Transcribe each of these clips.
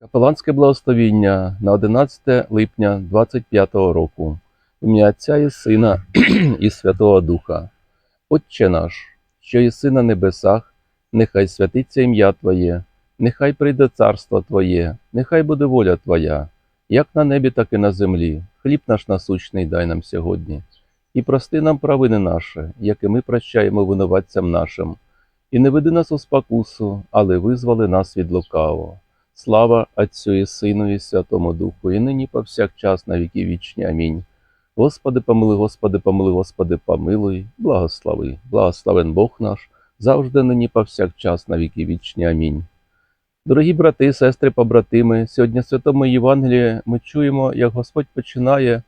Капеланське благословіння на 11 липня 25 року. Ім'я Отця і Сина і Святого Духа. Отче наш, що єси на небесах, нехай святиться ім'я Твоє, нехай прийде царство Твоє, нехай буде воля Твоя, як на небі, так і на землі. Хліб наш насущний дай нам сьогодні. І прости нам провини наші, як і ми прощаємо винуватцям нашим. І не веди нас у спокусу, але визволи нас від лукавого. Слава Отцю і Сину і Святому Духу, і нині повсякчас на віки вічні. Амінь. Господи, помилуй, Господи, помилуй, Господи, помилуй, благослови, благословен Бог наш, завжди нині повсякчас на віки вічні. Амінь. Дорогі брати, сестри, побратими, сьогодні в Святому Євангелії ми чуємо, як Господь починає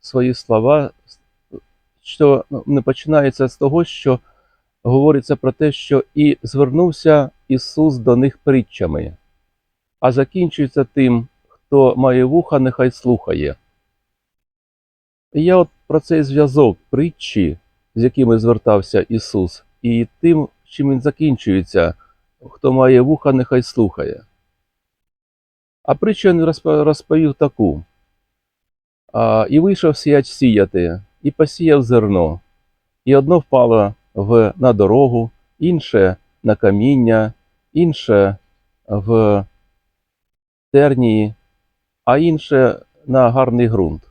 свої слова, що ну, не починається з того, що говориться про те, що і звернувся Ісус до них притчами а закінчується тим, хто має вуха, нехай слухає. І я от про цей зв'язок притчі, з якими звертався Ісус, і тим, чим він закінчується, хто має вуха, нехай слухає. А притчу він розповів таку. А, і вийшов сіяч сіяти, і посіяв зерно, і одно впало в, на дорогу, інше на каміння, інше в тернії, а інше на гарний ґрунт.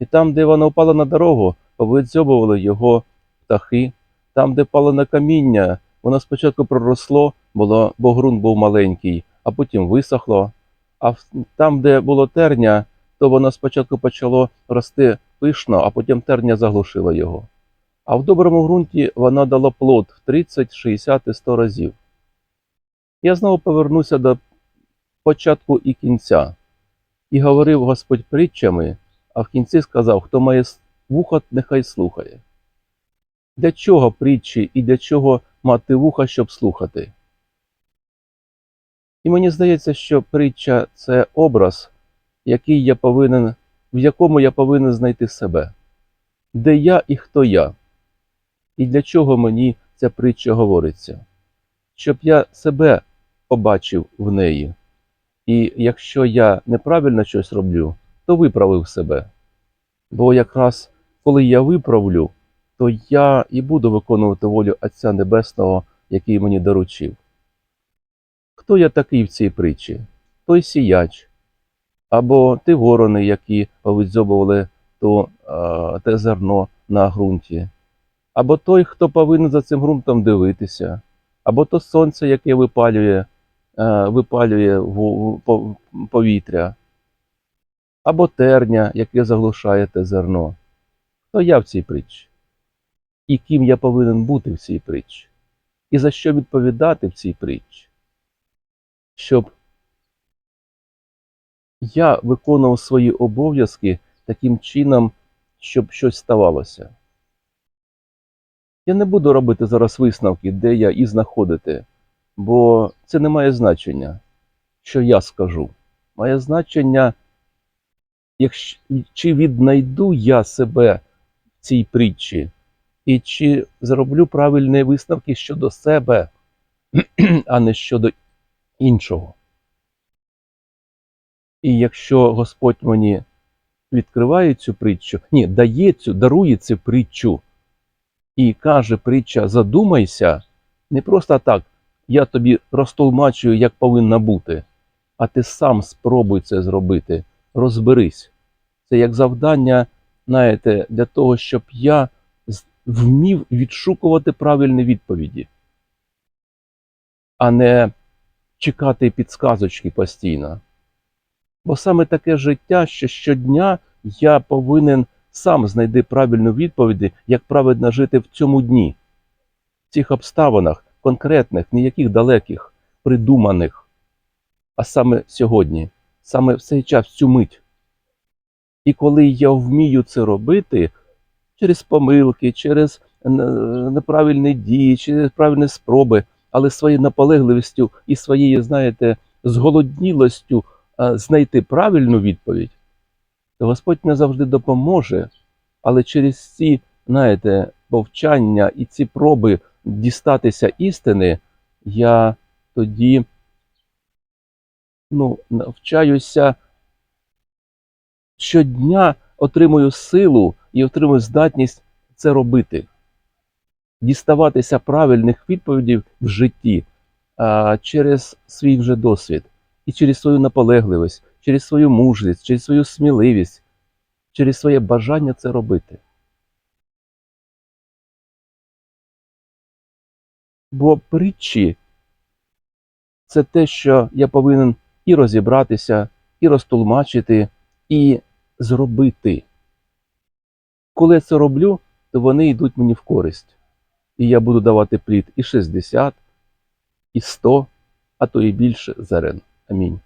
І там, де воно впало на дорогу, повидзьобували його птахи. Там, де впало на каміння, воно спочатку проросло, було, бо ґрунт був маленький, а потім висохло. А там, де було терня, то воно спочатку почало рости пишно, а потім терня заглушила його. А в доброму ґрунті воно дало плод в 30, 60 і 100 разів. Я знову повернуся до початку і кінця. І говорив Господь притчами, а в кінці сказав, хто має вуха, нехай слухає. Для чого притчі і для чого мати вуха, щоб слухати? І мені здається, що притча це образ, який я повинен, в якому я повинен знайти себе, де я і хто я, і для чого мені ця притча говориться, щоб я себе побачив в неї. І якщо я неправильно щось роблю, то виправив себе. Бо якраз коли я виправлю, то я і буду виконувати волю Отця Небесного, який мені доручив. Хто я такий в цій притчі? Той сіяч, або ті ворони, які повидзьобували то, а, те зерно на ґрунті, або той, хто повинен за цим ґрунтом дивитися, або то сонце, яке випалює випалює в- в- повітря, або терня, яке заглушає те зерно. То я в цій притчі. І ким я повинен бути в цій притчі? І за що відповідати в цій притчі? Щоб я виконував свої обов'язки таким чином, щоб щось ставалося. Я не буду робити зараз висновки, де я і знаходити, бо це не має значення, що я скажу. Має значення, якщо, чи віднайду я себе в цій притчі, і чи зроблю правильні висновки щодо себе, а не щодо іншого. І якщо Господь мені відкриває цю притчу, ні, дає цю, дарує цю притчу і каже притча задумайся, не просто так, я тобі розтолмачую, як повинна бути, а ти сам спробуй це зробити, розберись. Це як завдання, знаєте, для того, щоб я вмів відшукувати правильні відповіді, а не чекати підсказочки постійно. Бо саме таке життя, що щодня я повинен сам знайти правильну відповідь, як правильно жити в цьому дні, в цих обставинах, конкретних, ніяких далеких, придуманих, а саме сьогодні, саме в цей час, в цю мить. І коли я вмію це робити через помилки, через неправильні дії, через правильні спроби, але своєю наполегливістю і своєю, знаєте, зголоднілостю знайти правильну відповідь, то Господь не завжди допоможе, але через ці, знаєте, повчання і ці проби дістатися істини, я тоді ну, навчаюся щодня отримую силу і отримую здатність це робити. Діставатися правильних відповідей в житті а, через свій вже досвід і через свою наполегливість, через свою мужність, через свою сміливість, через своє бажання це робити. Бо притчі це те, що я повинен і розібратися, і розтолмачити, і зробити. Коли я це роблю, то вони йдуть мені в користь. І я буду давати плід і 60, і 100, а то і більше зерен. Амінь.